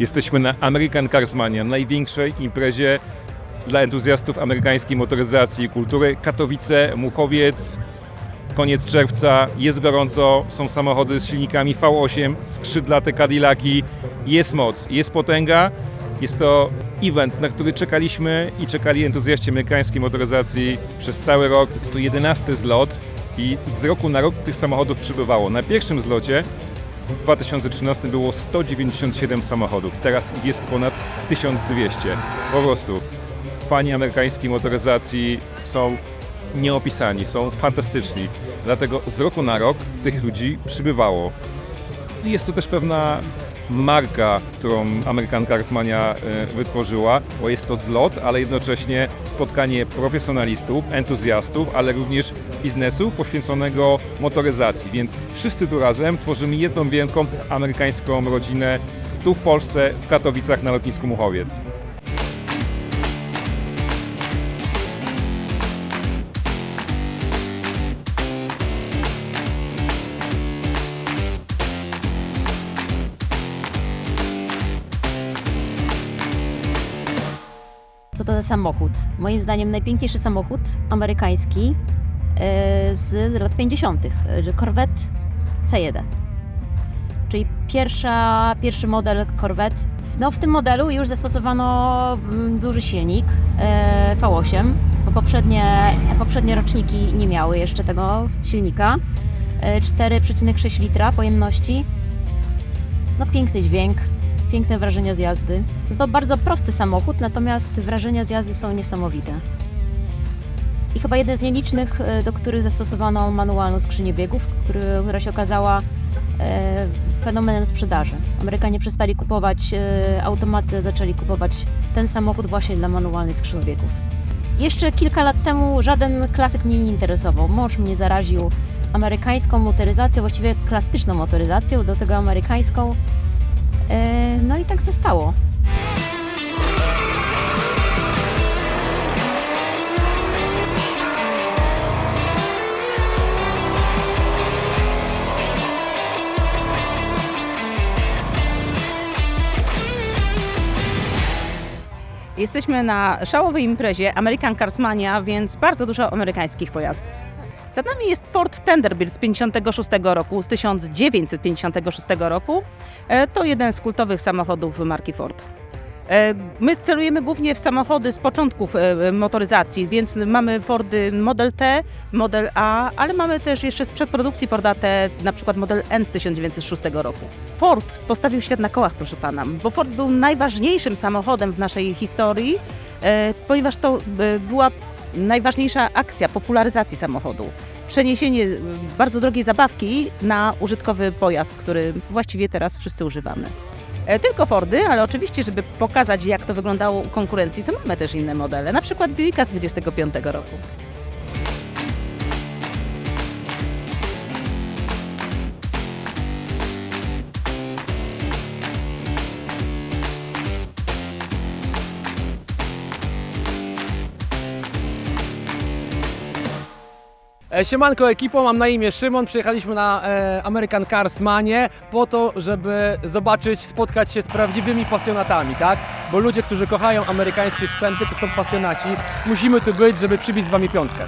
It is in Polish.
Jesteśmy na American Carsmania, największej imprezie dla entuzjastów amerykańskiej motoryzacji i kultury. Katowice, Muchowiec, koniec czerwca, jest gorąco, są samochody z silnikami V8, skrzydlate Cadillaki, jest moc, jest potęga. Jest to event, na który czekaliśmy i czekali entuzjaści amerykańskiej motoryzacji przez cały rok. Jest to jedenasty zlot i z roku na rok tych samochodów przybywało. Na pierwszym zlocie w 2013 było 197 samochodów, teraz jest ponad 1200. Po prostu fani amerykańskiej motoryzacji są nieopisani, są fantastyczni. Dlatego z roku na rok tych ludzi przybywało. Jest to też pewna marka, którą American Carsmania e, wytworzyła, bo jest to zlot, ale jednocześnie spotkanie profesjonalistów, entuzjastów, ale również biznesu poświęconego motoryzacji. Więc wszyscy tu razem tworzymy jedną wielką amerykańską rodzinę tu w Polsce, w Katowicach na lotnisku Muchowiec. To za samochód? Moim zdaniem najpiękniejszy samochód amerykański e, z lat 50. e, Corvette C1. Czyli pierwsza, pierwszy model Corvette. No, w tym modelu już zastosowano mm, duży silnik e, V8, bo poprzednie, poprzednie roczniki nie miały jeszcze tego silnika. E, 4,6 litra pojemności. No piękny dźwięk, piękne wrażenia z jazdy. To bardzo prosty samochód, natomiast wrażenia z jazdy są niesamowite. I chyba jeden z nielicznych, e, do których zastosowano manualną skrzynię biegów, która się okazała e, fenomenem sprzedaży. Amerykanie przestali kupować e, automaty, zaczęli kupować ten samochód właśnie dla manualnej skrzyni biegów. Jeszcze kilka lat temu żaden klasyk mnie nie interesował. Mąż mnie zaraził amerykańską motoryzacją, właściwie klasyczną motoryzacją, do tego amerykańską. E, No i tak zostało. Jesteśmy na szałowej imprezie American Carsmania, więc bardzo dużo amerykańskich pojazdów. Za nami jest Ford Thunderbird z 56 roku, z 1956 roku. E, To jeden z kultowych samochodów marki Ford. E, My celujemy głównie w samochody z początków e, motoryzacji, więc mamy Fordy Model T, Model A, ale mamy też jeszcze z przedprodukcji Forda T, na przykład Model N z 1906 roku. Ford postawił świat na kołach, proszę pana, bo Ford był najważniejszym samochodem w naszej historii, ponieważ to była najważniejsza akcja popularyzacji samochodu. Przeniesienie e, bardzo drogiej zabawki na użytkowy pojazd, który właściwie teraz wszyscy używamy. E, Tylko Fordy, ale oczywiście, żeby pokazać, jak to wyglądało u konkurencji, to mamy też inne modele, na przykład Buicka z 25 roku. Siemanko ekipo, mam na imię Szymon. Przyjechaliśmy na e, American Cars Manie po to, żeby zobaczyć, spotkać się z prawdziwymi pasjonatami, tak? Bo ludzie, którzy kochają amerykańskie sprzęty, to są pasjonaci. Musimy tu być, żeby przybić z wami piątkę.